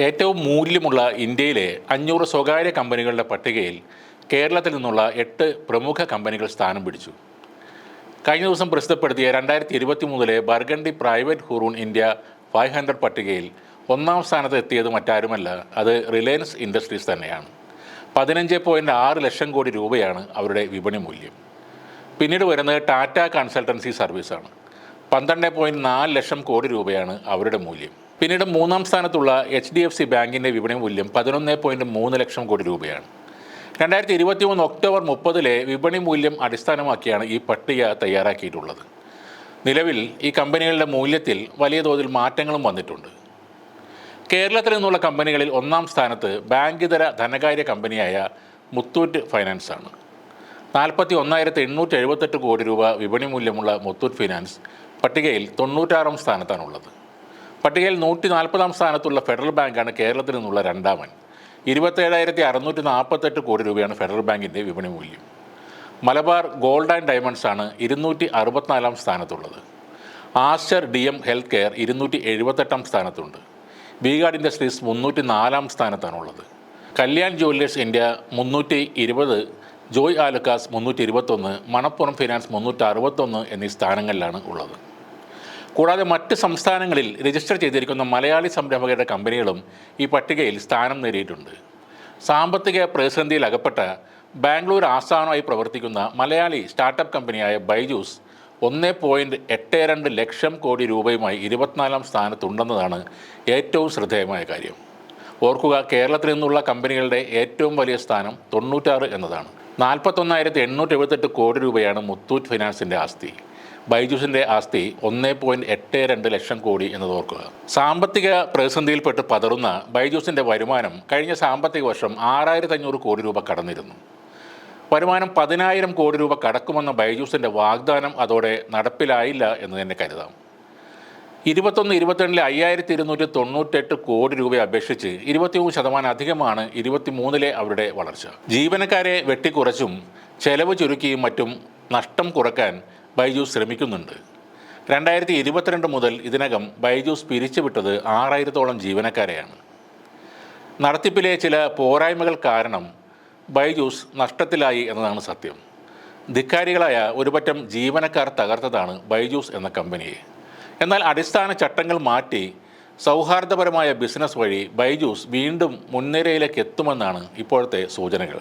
ഏറ്റവും മൂല്യമുള്ള ഇന്ത്യയിലെ അഞ്ഞൂറ് സ്വകാര്യ കമ്പനികളുടെ പട്ടികയിൽ കേരളത്തിൽ നിന്നുള്ള എട്ട് പ്രമുഖ കമ്പനികൾ സ്ഥാനം പിടിച്ചു. കഴിഞ്ഞ ദിവസം പ്രസിദ്ധപ്പെടുത്തിയ രണ്ടായിരത്തി ഇരുപത്തി മൂന്നിലെ Burgundy private Hurun India five hundred പട്ടികയിൽ ഒന്നാം സ്ഥാനത്ത് എത്തിയത് മറ്റാരുമല്ല അത് റിലയൻസ് ഇൻഡസ്ട്രീസ് തന്നെയാണ്. പതിനഞ്ച് പോയിന്റ് ആറ് ലക്ഷം കോടി രൂപയാണ് അവരുടെ വിപണി മൂല്യം. പിന്നീട് വരുന്നത് ടാറ്റ കൺസൾട്ടൻസി സർവീസാണ്. പന്ത്രണ്ട് പോയിന്റ് നാല് ലക്ഷം കോടി രൂപയാണ് അവരുടെ മൂല്യം. പിന്നീട് മൂന്നാം സ്ഥാനത്തുള്ള എച്ച് ഡി എഫ് സി ബാങ്കിന്റെ വിപണി മൂല്യം പതിനൊന്ന് പോയിന്റ് മൂന്ന് ലക്ഷം കോടി രൂപയാണ്. രണ്ടായിരത്തി ഇരുപത്തി മൂന്ന് ഒക്ടോബർ മുപ്പതിലെ വിപണി മൂല്യം അടിസ്ഥാനമാക്കിയാണ് ഈ പട്ടിക തയ്യാറാക്കിയിട്ടുള്ളത്. നിലവിൽ ഈ കമ്പനികളുടെ മൂല്യത്തിൽ വലിയ തോതിൽ മാറ്റങ്ങളും വന്നിട്ടുണ്ട്. കേരളത്തിൽ നിന്നുള്ള കമ്പനികളിൽ ഒന്നാം സ്ഥാനത്ത് ബാങ്കിതര ധനകാര്യ കമ്പനിയായ മുത്തൂറ്റ് ഫൈനാൻസ് ആണ്. നാൽപ്പത്തി ഒന്നായിരത്തി എണ്ണൂറ്റി എഴുപത്തെട്ട് കോടി രൂപ വിപണി മൂല്യമുള്ള മുത്തൂറ്റ് ഫിനാൻസ് പട്ടികയിൽ തൊണ്ണൂറ്റാറാം സ്ഥാനത്താണുള്ളത്. പട്ടികയിൽ നൂറ്റി നാൽപ്പതാം സ്ഥാനത്തുള്ള ഫെഡറൽ ബാങ്കാണ് കേരളത്തിൽ നിന്നുള്ള രണ്ടാമൻ. ഇരുപത്തേഴായിരത്തി അറുന്നൂറ്റി നാൽപ്പത്തെട്ട് കോടി രൂപയാണ് ഫെഡറൽ ബാങ്കിന്റെ വിപണി മൂല്യം. മലബാർ ഗോൾഡ് ആൻഡ് ഡയമണ്ട്സ് ആണ് ഇരുന്നൂറ്റി അറുപത്തിനാലാം സ്ഥാനത്തുള്ളത്. Aster D M health care ഇരുന്നൂറ്റി എഴുപത്തെട്ടാം സ്ഥാനത്തുണ്ട്. ബീഗാഡ് ഇൻഡസ്ട്രീസ് മുന്നൂറ്റി നാലാം സ്ഥാനത്താണുള്ളത്. കല്യാൺ ജുവല്ലേഴ്സ് ഇന്ത്യ മുന്നൂറ്റി ഇരുപത് ജോയ് ആലുക്കാസ് മുന്നൂറ്റി ഇരുപത്തൊന്ന് മണപ്പുറം ഫിനാൻസ് മുന്നൂറ്റി അറുപത്തൊന്ന് എന്നീ സ്ഥാനങ്ങളിലാണ് ഉള്ളത്. കൂടാതെ മറ്റ് സംസ്ഥാനങ്ങളിൽ രജിസ്റ്റർ ചെയ്തിരിക്കുന്ന മലയാളി സംരംഭകരുടെ കമ്പനികളും ഈ പട്ടികയിൽ സ്ഥാനം നേടിയിട്ടുണ്ട്. സാമ്പത്തിക പ്രതിസന്ധിയിൽ അകപ്പെട്ട ബാംഗ്ലൂർ ആസ്ഥാനമായി പ്രവർത്തിക്കുന്ന മലയാളി സ്റ്റാർട്ടപ്പ് കമ്പനിയായ ബൈജൂസ് ഒന്ന് പോയിന്റ് എട്ട് രണ്ട് ലക്ഷം കോടി രൂപയുമായി ഇരുപത്തിനാലാം സ്ഥാനത്തുണ്ടെന്നതാണ് ഏറ്റവും ശ്രദ്ധേയമായ കാര്യം. ഓർക്കുക കേരളത്തിൽ നിന്നുള്ള കമ്പനികളുടെ ഏറ്റവും വലിയ സ്ഥാനം തൊണ്ണൂറ്റാറ് എന്നതാണ്. നാൽപ്പത്തൊന്നായിരത്തി എണ്ണൂറ്റി എഴുപത്തെട്ട് കോടി രൂപയാണ് മുത്തൂറ്റ് ഫിനാൻസിന്റെ ആസ്തി. ബൈജൂസിന്റെ ആസ്തി ഒന്നേ പോയിന്റ് എട്ട് രണ്ട് ലക്ഷം കോടി എന്നത് ഓർക്കുക. സാമ്പത്തിക പ്രതിസന്ധിയിൽപ്പെട്ട് പതറുന്ന ബൈജൂസിന്റെ വരുമാനം കഴിഞ്ഞ സാമ്പത്തിക വർഷം ആറായിരത്തി അഞ്ഞൂറ് കോടി രൂപ കടന്നിരുന്നു. വരുമാനം പതിനായിരം കോടി രൂപ കടക്കുമെന്ന ബൈജൂസിന്റെ വാഗ്ദാനം അതോടെ നടപ്പിലായില്ല എന്ന് തന്നെ കരുതാം. ഇരുപത്തൊന്ന് ഇരുപത്തിരണ്ടിലെ അയ്യായിരത്തി ഇരുന്നൂറ്റി തൊണ്ണൂറ്റെട്ട് കോടി രൂപയെ അപേക്ഷിച്ച് ഇരുപത്തിമൂന്ന് ശതമാനം അധികമാണ് ഇരുപത്തിമൂന്നിലെ അവരുടെ വളർച്ച. ജീവനക്കാരെ വെട്ടിക്കുറച്ചും ചെലവ് ചുരുക്കിയും മറ്റും നഷ്ടം കുറയ്ക്കാൻ ബൈജൂസ് ശ്രമിക്കുന്നുണ്ട്. രണ്ടായിരത്തി ഇരുപത്തിരണ്ട് മുതൽ ഇതിനകം ബൈജൂസ് പിരിച്ചുവിട്ടത് ആറായിരത്തോളം ജീവനക്കാരെയാണ്. നടത്തിപ്പിലെ ചില പോരായ്മകൾ കാരണം ബൈജൂസ് നഷ്ടത്തിലായി എന്നതാണ് സത്യം. ധിക്കാരികളായ ഒരുപറ്റം ജീവനക്കാർ തകർത്തതാണ് ബൈജൂസ് എന്ന കമ്പനിയെ. എന്നാൽ അടിസ്ഥാന ചട്ടങ്ങൾ മാറ്റി സൗഹാർദ്ദപരമായ ബിസിനസ് വഴി ബൈജൂസ് വീണ്ടും മുൻനിരയിലേക്ക് എത്തുമെന്നാണ് ഇപ്പോഴത്തെ സൂചനകൾ.